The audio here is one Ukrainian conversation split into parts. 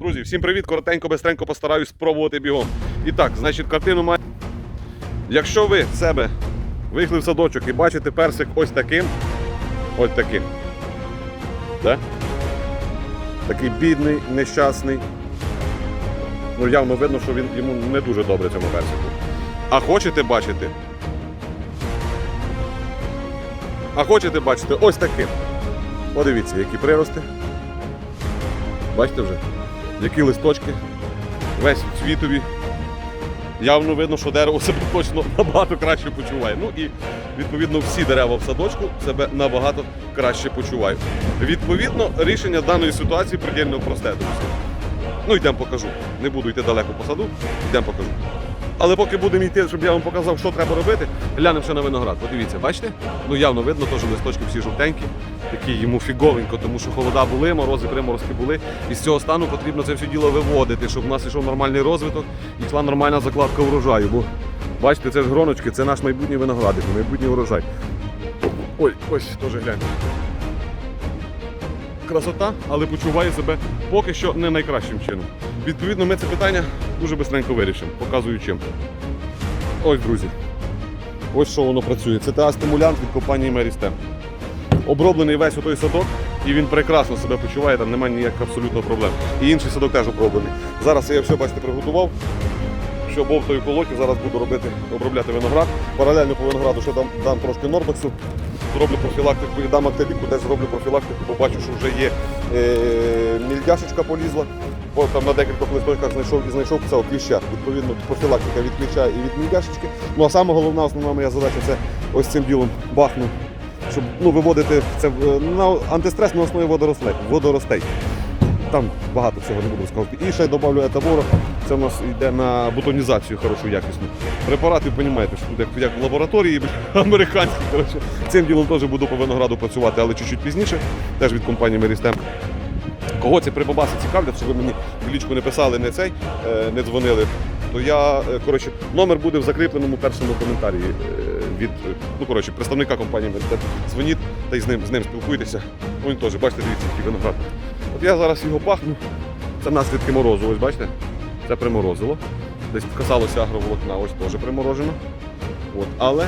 Друзі, всім привіт! Коротенько, бистренько постараюсь спробувати бігом. І так, значить, картину має. Якщо ви в себе вийшли в садочок і бачите персик ось таким, ось таким. Да? Такий бідний, нещасний. Ну, явно видно, що він йому не дуже добре цьому персику. А хочете бачити? А хочете бачити ось таким. Подивіться, які прирости. Бачите вже? Які листочки. Весь у цвітові. Явно видно, що дерево себе точно набагато краще почуває. Ну і відповідно всі дерева в садочку себе набагато краще почувають. Відповідно, рішення даної ситуації предельно просте. Ну йдемо покажу. Не буду йти далеко по саду, йдемо покажу. Але поки будемо йти, щоб я вам показав, що треба робити, глянемо ще на виноград. Подивіться, бачите? Ну явно видно, теж листочки всі жовтенькі, такі йому фіговенько, тому що холода були, морози, приморозки були. І з цього стану потрібно це все діло виводити, щоб в нас йшов нормальний розвиток і йшла нормальна закладка урожаю. Бо бачите, це ж гроночки, це наш майбутній виноградик, майбутній урожай. Ой, ось теж гляньте. Красота, але почуває себе поки що не найкращим чином. Відповідно, ми це питання дуже швидко вирішимо. Показую чим. Ось, друзі. Ось що воно працює. Це та стимулянт від компанії Мерістем. Оброблений весь той садок, і він прекрасно себе почуває, там немає ніяких абсолютно проблем. І інший садок теж оброблений. Зараз я все, бачите, приготував. Що бовтою колоті, зараз буду робити, обробляти виноград. Паралельно по винограду ще дам, дам трошки норбексу, зроблю профілактику і дам актеліку, де зроблю профілактику, побачу, що вже є е, мільдяшечка полізла. Бо там на декількох листочках знайшов і знайшов це кліща. Відповідно, профілактика від кліща і від мільдяшечки. Ну а саме головна основна моя задача це ось цим ділом бахну, щоб ну, виводити це на антистрес на основі водоростей. водоростей. Там багато всього не буду сказати. І ще додавлю етабора. Це в нас йде на бутонізацію хорошу якісну. Препарати, ви розумієте, що тут як, як в лабораторії американські. Коротше. Цим ділом теж буду по винограду працювати, але чуть-чуть пізніше, теж від компанії Мерістем. Кого ці прибабаси цікавлять, щоб ви мені в лічку не писали, не цей, е, не дзвонили, то я, е, коротше, номер буде в закріпленому першому коментарі е, від ну, коротше, представника компанії Мерістем. Дзвоніть та й з ним, з ним спілкуйтеся. Він теж, бачите, дивіться, який виноград. От я зараз його пахну. Це наслідки морозу, ось бачите? Це приморозило. Десь касалося агроволокна, ось теж приморожено. От, але,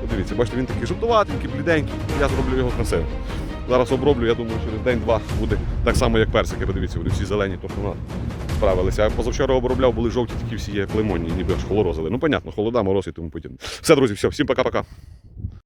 подивіться, бачите, він такий жовтуватенький, бліденький. Я зроблю його красивим. Зараз оброблю, я думаю, через день-два буде так само, як персики. Подивіться, вони всі зелені, тобто ну, справилися. А позавчора обробляв, були жовті такі всі як лимонні, ніби аж холорозили. Ну, понятно, холода, мороз і тому потім. Все, друзі, все, всім пока-пока.